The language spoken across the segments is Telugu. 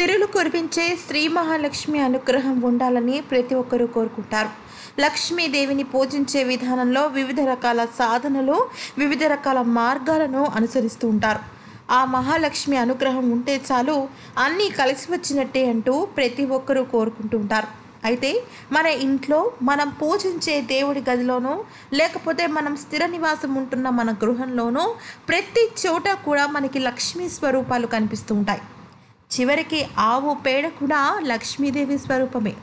తిరులు కురిపించే శ్రీ మహాలక్ష్మి అనుగ్రహం ఉండాలని ప్రతి ఒక్కరూ కోరుకుంటారు. లక్ష్మీదేవిని పూజించే విధానంలో వివిధ రకాల సాధనలు వివిధ రకాల మార్గాలను అనుసరిస్తూ ఉంటారు. ఆ మహాలక్ష్మి అనుగ్రహం ఉంటే చాలు అన్నీ కలిసి వచ్చినట్టే అంటూ ప్రతి ఒక్కరూ కోరుకుంటూ ఉంటారు. అయితే మన ఇంట్లో మనం పూజించే దేవుడి గదిలోనూ లేకపోతే మనం స్థిర నివాసం ఉంటున్న మన గృహంలోనూ ప్రతి చోట కూడా మనకి లక్ష్మీ స్వరూపాలు కనిపిస్తూ ఉంటాయి. చివరికి ఆవు పేడ కూడా లక్ష్మీదేవి స్వరూపమే.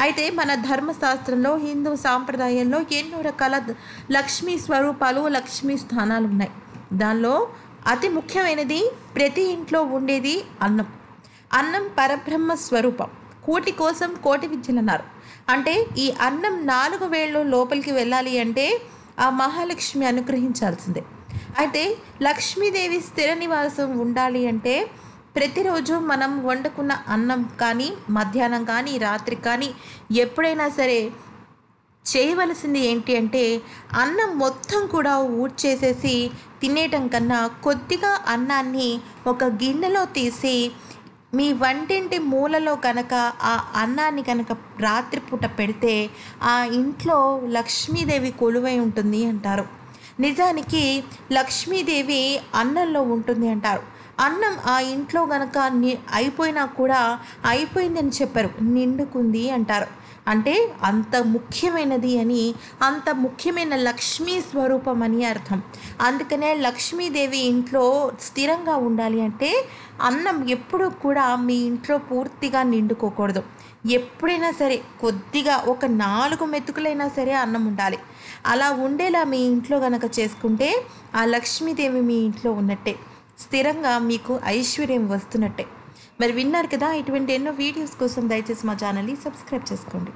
అయితే మన ధర్మశాస్త్రంలో హిందూ సాంప్రదాయంలో ఎన్నో రకాల లక్ష్మీ స్వరూపాలు లక్ష్మీ స్థానాలు ఉన్నాయి. దానిలో అతి ముఖ్యమైనది ప్రతి ఇంట్లో ఉండేది అన్నం. అన్నం పరబ్రహ్మ స్వరూపం. కోటి కోసం కోటి విద్యలు అన్నారు. అంటే ఈ అన్నం నాలుగు వేళ్ళు లోపలికి వెళ్ళాలి అంటే ఆ మహాలక్ష్మి అనుగ్రహించాల్సిందే. అయితే లక్ష్మీదేవి స్థిర నివాసం ఉండాలి అంటే ప్రతిరోజు మనం వండుకున్న అన్నం కానీ మధ్యాహ్నం కానీ రాత్రి కానీ ఎప్పుడైనా సరే చేయవలసింది ఏంటి అంటే అన్నం మొత్తం కూడా ఊడ్చేసేసి తినేయటం కన్నా కొద్దిగా అన్నాన్ని ఒక గిన్నెలో తీసి మీ వంటింటి మూలలో కనుక ఆ అన్నాన్ని కనుక రాత్రిపూట పెడితే ఆ ఇంట్లో లక్ష్మీదేవి కొలువై ఉంటుంది అంటారు. నిజానికి లక్ష్మీదేవి అన్నంలో ఉంటుంది అంటారు. అన్నం ఆ ఇంట్లో గనక ని అయిపోయినా కూడా అయిపోయిందని చెప్పరు. నిండుకుంది అంటారు. అంటే అంత ముఖ్యమైనది అని అంత ముఖ్యమైన లక్ష్మీ స్వరూపం అని అర్థం. అందుకనే లక్ష్మీదేవి ఇంట్లో స్థిరంగా ఉండాలి అంటే అన్నం ఎప్పుడూ కూడా మీ ఇంట్లో పూర్తిగా నిండుకోకూడదు. ఎప్పుడైనా సరే కొద్దిగా ఒక నాలుగు మెతుకులైనా సరే అన్నం ఉండాలి. అలా ఉండేలా మీ ఇంట్లో కనుక చేసుకుంటే ఆ లక్ష్మీదేవి మీ ఇంట్లో ఉన్నట్టే. స్థిరంగా మీకు ఐశ్వర్యం వస్తున్నట్టే. మరి విన్నారు కదా ఇటువంటి ఎన్నో వీడియోస్ కోసం దయచేసి మా ఛానల్ని సబ్స్క్రైబ్ చేసుకోండి.